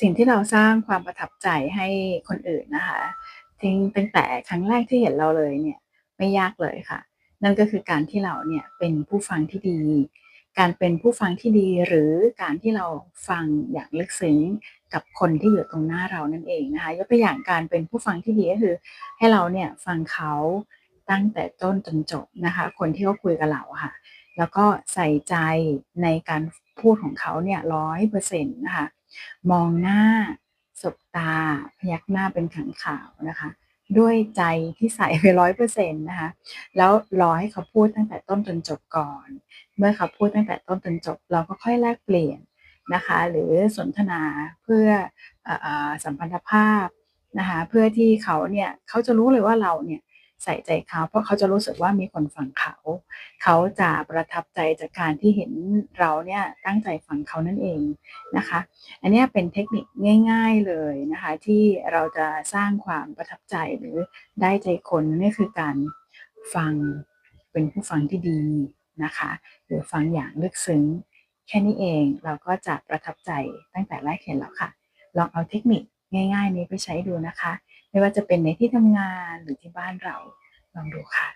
สิ่งที่เราสร้างความประทับใจให้คนอื่นนะคะทิ้งตั้งแต่ครั้งแรกที่เห็นเราเลยเนี่ยไม่ยากเลยค่ะ นั่นก็คือการที่เราเนี่ยเป็นผู้ฟังที่ดี การเป็นผู้ฟังที่ดีหรือการที่เราฟังอย่างลึกซึ้งกับคนที่อยู่ตรงหน้าเรานั่นเองนะคะยกตัวอย่างการเป็นผู้ฟังที่ดีก็คือ ให้เราเนี่ยฟังเขาตั้งแต่ต้นจนจบนะคะ คนที่เขาคุยกับเราค่ะ แล้วก็ใส่ใจในการพูดของเขาเนี่ยร้อยเปอร์เซ็นต์นะคะ มองหน้า สบตา พยักหน้าเป็นขังข่าวนะคะ ด้วยใจที่ใส่ไปร้อยเปอร์เซ็นต์นะคะ แล้วรอให้เขาพูดตั้งแต่ต้นจนจบก่อน เมื่อเขาพูดตั้งแต่ต้นจนจบ เราก็ค่อยแลกเปลี่ยนนะคะ หรือสนทนาเพื่ออสัมพันธภาพนะคะ เพื่อที่เขาเนี่ยเขาจะรู้เลยว่าเราเนี่ย ใส่ใจเขาเพราะเขาจะรู้สึกว่ามีคนฟังเขา เขาจะประทับใจจากการที่เห็นเราเนี่ยตั้งใจฟังเขานั่นเองนะคะ อันนี้เป็นเทคนิคง่าย ๆเลยนะคะที่เราจะสร้างความประทับใจหรือได้ใจคนนี่คือการฟังเป็นผู้ฟังที่ดีนะคะหรือฟังอย่างลึกซึ้งแค่นี้เองเราก็จะประทับใจตั้งแต่แรกเห็นแล้วค่ะ ลองเอาเทคนิคง่าย ๆ นี้ไปใช้ดูนะคะ ไม่ว่าจะเป็นในที่ทำงานหรือที่บ้านเราลองดูค่ะ